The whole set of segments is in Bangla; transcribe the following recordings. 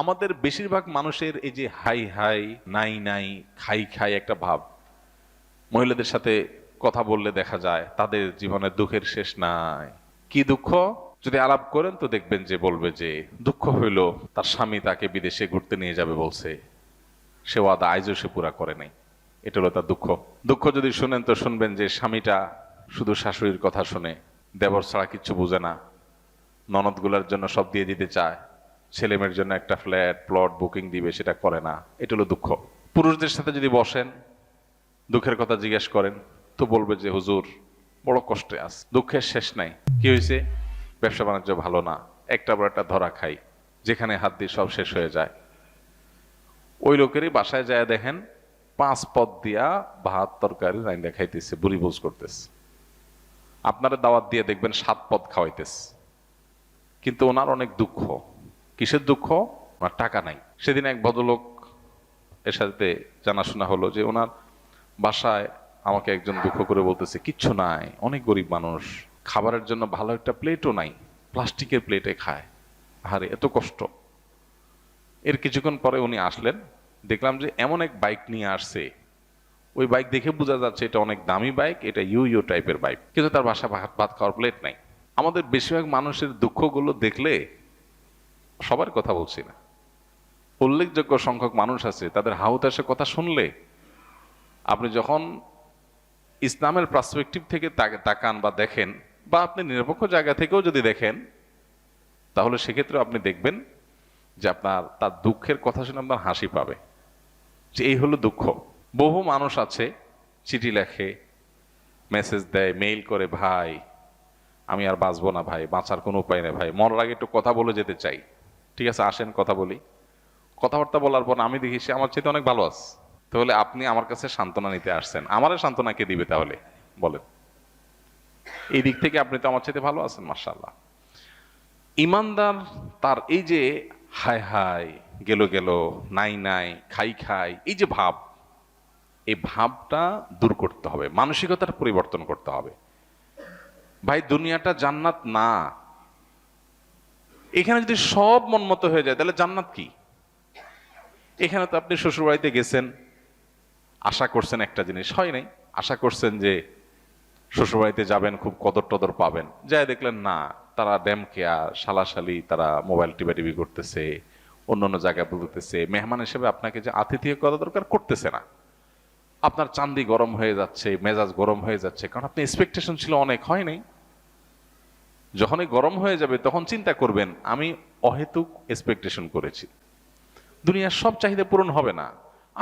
আমাদের বেশিরভাগ মানুষের এই যে হাই হাই, নাই নাই, খাই খাই একটা ভাব। মহিলাদের সাথে কথা বললে দেখা যায়, তাদের জীবনে দুঃখের শেষ নাই। কি দুঃখ? যদি আলাপ করেন তো দেখবেন যে বলবে যে, দুঃখ হইল তার স্বামী তাকে বিদেশে ঘুরতে নিয়ে যাবে বলছে। সে ওয়াদা আইজও সে পুরা করে নাই। এটা হলো তার দুঃখ। দুঃখ যদি শুনেন তো শুনবেন যে স্বামীটা শুধু শাশুড়ির কথা শুনে, দেবর ছাড়া কিচ্ছু বুঝে না। ননদগুলোর জন্য সব দিয়ে দিতে চায়। ছেলেমেয়ের জন্য একটা ফ্ল্যাট, প্লট, বুকিং দিবে, সেটা করে না। এটা হলো দুঃখ। পুরুষদের সাথে যদি বসেন, দুঃখের কথা জিজ্ঞেস করেন, তো বলবে যে, হুজুর, বড় কষ্টে আস, দুঃখের শেষ নাই। কি হয়েছে? ব্যবসা বাণিজ্য ভালো না। একটা বড় একটা ধরা খাই, যেখানে হাত দিয়ে সব শেষ হয়ে যায়। ওই লোকেরই বাসায় যায়, দেখেন, পাঁচ পদ দিয়া ভাত তরকারি রাইন্দা খাইতেছে, বুড়ি বোঝ করতেছে। আপনারা দাওয়াত দিয়ে দেখবেন সাত পদ খাওয়াইতেছে। কিন্তু ওনার অনেক দুঃখ। কিসের দুঃখ? ওনার টাকা নাই। সেদিন এক ভদ্রলোক এর সাথে জানাশোনা হলো যে ওনার বাসায় আমাকে একজন দুঃখ করে বলতেছে, কিচ্ছু নাই, অনেক গরিব মানুষ। খাবারের জন্য ভালো একটা প্লেটও নাই, প্লাস্টিকের প্লেটে খায়। আরে এত কষ্ট। এর কিছুক্ষণ পরে উনি আসলেন। দেখলাম যে এমন এক বাইক নিয়ে আসছে। ওই বাইক দেখে বোঝা যাচ্ছে এটা অনেক দামি বাইক এটা ইউ ইউ টাইপের বাইক কিন্তু তার বাসা ভাত ভাত খাওয়ার প্লেট নাই। আমাদের বেশিরভাগ মানুষের দুঃখগুলো দেখলে সবার কথা বলছি না। উল্লেখযোগ্য সংখ্যক মানুষ আছে, তাদের হাউতাসের কথা শুনলে আপনি যখন ইসলামের পার্সপেক্টিভ থেকে তাকান বা দেখেন, বা আপনি নিরপেক্ষ জায়গা থেকেও যদি দেখেন, তাহলে সেক্ষেত্রে আপনি দেখবেন যে আপনার, তার দুঃখের কথা শুনে আপনার হাসি পাবে। যে এই হলো দুঃখ। বহু মানুষ আছে, চিঠি লেখে মেসেজ দেয় মেইল করে, ভাই, আমি আর বাঁচবো না ভাই, বাঁচার কোনো উপায় নেই ভাই, মরার আগে একটু কথা বলে যেতে চাই। ঠিক আছে, আসেন, কথা বলি। কথাবার্তা বলার পর আমি দেখি সে আমার চেয়ে অনেক ভালো আছে। তাহলে আপনি আমার কাছে সান্ত্বনা নিতে আসছেন। আমারও সান্ত্বনা কে দিবে তাহলে? বলেন। এই দিক থেকে আপনি তো আমার চেয়ে ভালো আছেন মার্শাল্লাহ ইমানদার তার এই যে হায় হায়, গেল গেল, নাই নাই, খাই খাই, এই যে ভাব, এই ভাবটা দূর করতে হবে। মানসিকতার পরিবর্তন করতে হবে। ভাই, দুনিয়াটা জান্নাত না। এখানে যদি সব মনমতো হয়ে যায়, তাহলে জান্নাত কি? এখানে তো আপনি শ্বশুরবাড়িতে গেছেন, আশা করছেন একটা জিনিস, হয় নাই? আশা করছেন যে শ্বশুরবাড়িতে যাবেন, খুব কদর টদর পাবেন। যাই দেখলেন, না, তারা ড্যাম কেয়ার শালাশালি, তারা মোবাইল টিপা টিভি করতেছে, অন্য অন্য জায়গায় বলতেছে। মেহমান হিসেবে আপনাকে যে আতিথিয় করা দরকার, করতেছে না। আপনার চান্দি গরম হয়ে যাচ্ছে, মেজাজ গরম হয়ে যাচ্ছে, কারণ আপনি এক্সপেকটেশন ছিল অনেক, হয় নাই? যখনই গরম হয়ে যাবে তখন চিন্তা করবেন, আমি অহেতুক এক্সপেকটেশন করেছি। দুনিয়ার সব চাহিদা পূরণ হবে না।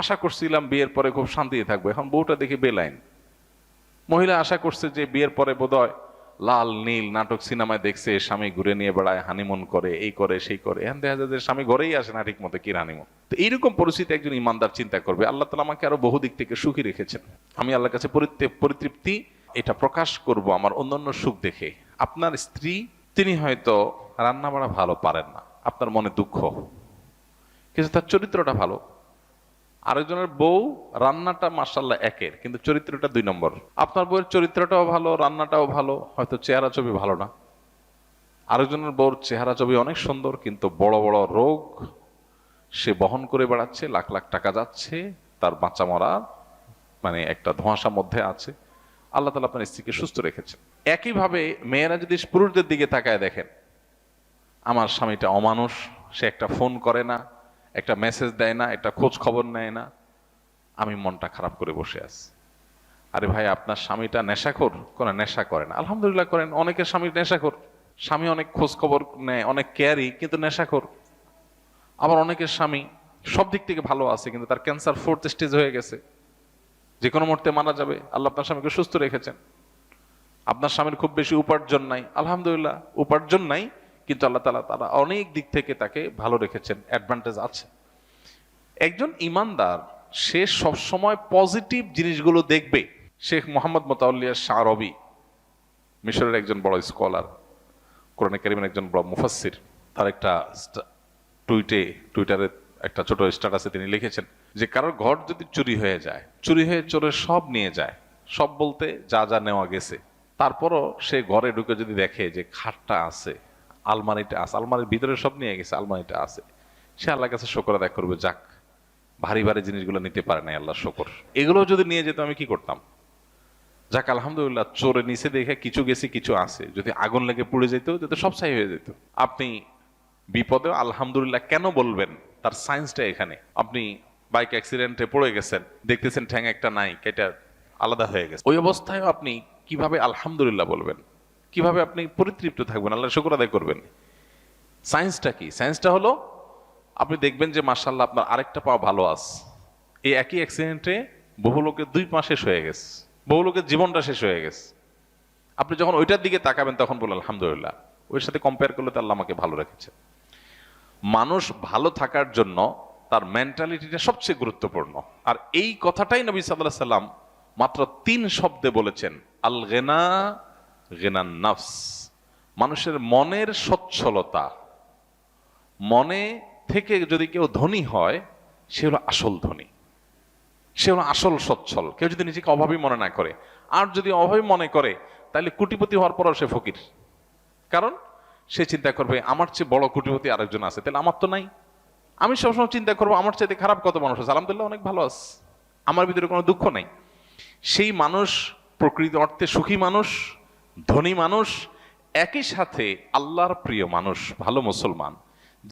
আশা করছিলাম বিয়ের পরে খুব শান্তিতে থাকব, এখন বউটা দেখি বেলাইন। মহিলা আশা করছে যে বিয়ের পরে বোধহয় লাল, নীল নাটক সিনেমায় দেখছে, স্বামী ঘুরে নিয়ে বেড়ায় হানিমুন করে, এই করে, সেই করে। এখন দেখা যায় যে স্বামী ঘরেই আসে না ঠিক মতো কি হানিমুন তো এইরকম পরিস্থিতি একজন ইমানদার চিন্তা করবে, আল্লাহ তালা আমাকে আরও বহু দিক থেকে সুখী রেখেছেন। আমি আল্লাহর কাছে পরিতৃপ্তি, এটা প্রকাশ করব আমার অন্যান্য সুখ দেখে। আপনার স্ত্রী, তিনি হয়তো রান্না বাড়া ভালো পারেন না। আপনার মনে দুঃখ। কিন্তু তার চরিত্রটা ভালো। আরেকজনের বউ, রান্নাটা মার্শাল্লাহ একের, কিন্তু চরিত্রটা দুই নম্বর। আপনার বউয়ের চরিত্রটাও ভালো, রান্নাটাও ভালো, হয়তো চেহারা ছবি ভালো না। আরেকজনের বউর চেহারা ছবি অনেক সুন্দর, কিন্তু বড় বড় রোগ, সে বহন করে বেড়াচ্ছে, লাখ লাখ টাকা যাচ্ছে, তার বাঁচা মরা মানে একটা ধোঁয়াশা মধ্যে আছে। আল্লাহ তালা আপনার স্ত্রীকে সুস্থ রেখেছেন। একইভাবে মেয়েরা যদি পুরুষদের দিকে তাকায় দেখেন, আমার স্বামীটা অমানুষ, সে একটা ফোন করে না, একটা মেসেজ দেয় না, একটা খোঁজ খবর নেয় না, আমি মনটা খারাপ করে বসে আছি। আরে ভাই, আপনার স্বামীটা নেশাখোর? কোন নেশা করে না। আলহামদুলিল্লাহ করেন, অনেকের স্বামী নেশাখোর। স্বামী অনেক খোঁজ খবর নেয়, অনেক কেয়ারি কিন্তু নেশাখোর। আবার অনেকের স্বামী সব দিক থেকে ভালো আছে, কিন্তু তার ক্যান্সার ফোর্থ স্টেজ হয়ে গেছে। যে কোনো মুহূর্তে মারা যাবে, আল্লাহ আপনার স্বামীকে সুস্থ রেখেছেন। আপনার স্বামীর খুব বেশি উপার্জন নাই, আলহামদুলিল্লাহ, উপার্জন নাই, কিন্তু আল্লাহ তালা তারা অনেক দিক থেকে তাকে ভালো রেখেছেন অ্যাডভান্টেজ আছে। একজন ইমানদার, সে সবসময় পজিটিভ জিনিসগুলো দেখবে। শেখ মোহাম্মদ মোতাউল্লিয়া শাহ রবি মিশরের একজন বড় স্কলার কোরআনে কারিমের একজন বড় মুফাসসির, তার একটা টুইটে, টুইটারে একটা ছোট স্ট্যাটাসে তিনি লিখেছেন যে কারোর ঘর যদি চুরি হয়ে যায়, চুরি হয়ে চোরের সব নিয়ে যায়, সব বলতে যা যা নেওয়া গেছে, তারপরও সে ঘরে ঢুকে যদি দেখে যে খাটটা আছে, আলমারিটা আছে, আলমারির ভিতরে সব নিয়ে গেছে, আলমারিটা আছে, সে আল্লাহ কাছে শকর আদায় করবে, যাক, ভারী ভারী জিনিসগুলো নিতে পারে নাই আল্লাহ শকর। এগুলো যদি নিয়ে যেত আমি কি করতাম? যাক, আলহামদুলিল্লাহ, চোরে নিচে দেখে কিছু গেছি, কিছু আছে। যদি আগুন লেগে পুড়ে যেত তো সব ছাই হয়ে যেত। আপনি বিপদে আলহামদুলিল্লাহ কেন বলবেন? তার সায়েন্সটা এখানে। আপনি বাইক অ্যাক্সিডেন্টে পড়ে গেছেন, দেখতেছেন ঠ্যাং একটা নাই, কেটা আলাদা হয়ে গেছে। ওই অবস্থায় আপনি কীভাবে আলহামদুলিল্লাহ বলবেন? কীভাবে আপনি পরিতৃপ্ত থাকবেন? আল্লাহ শুকর আদায় করবেন। সায়েন্সটা কি? সায়েন্সটা হলো, আপনি দেখবেন যে মার্শাল্লাহ আপনার আরেকটা পাওয়া ভালো আছে। এই একই অ্যাক্সিডেন্টে বহু লোকের দুই পা শেষ হয়ে গেছে। বহু লোকের জীবনটা শেষ হয়ে গেছে। আপনি যখন ওইটার দিকে তাকাবেন, তখন বলেন আলহামদুলিল্লাহ। ওর সাথে কম্পেয়ার করলে তো আল্লাহ আমাকে ভালো রেখেছে। মানুষ ভালো থাকার জন্য তার মেন্টালিটিটা সবচেয়ে গুরুত্বপূর্ণ। আর এই কথাটাই নবী সাল্লাহ সাল্লাম মাত্র তিন শব্দে বলেছেন আল গেনা গেনান নাফস। মানুষের মনের সচ্ছলতা। মনে থেকে যদি কেউ ধনী হয়, সে হলো আসল ধনী। সে হলো আসল সচ্ছল। কেউ যদি নিজেকে অভাবী মনে না করে। আর যদি অভাবী মনে করে তাহলে কুটিপতি হওয়ার পরও সে ফকির। কারণ সে চিন্তা করবে, আমার চেয়ে বড় কোটিপতি আরেকজন আছে। তাহলে আমার তো নাই। আমি সবসময় চিন্তা করব, আমার চাইতে খারাপ কত মানুষ আছে? আলহামদুলিল্লাহ অনেক ভালো আছে। আমার ভিতরে কোনো দুঃখ নাই। সেই মানুষ, প্রকৃত অর্থে সুখী মানুষ, ধনী মানুষ, একই সাথে আল্লাহর প্রিয় মানুষ, ভালো মুসলমান।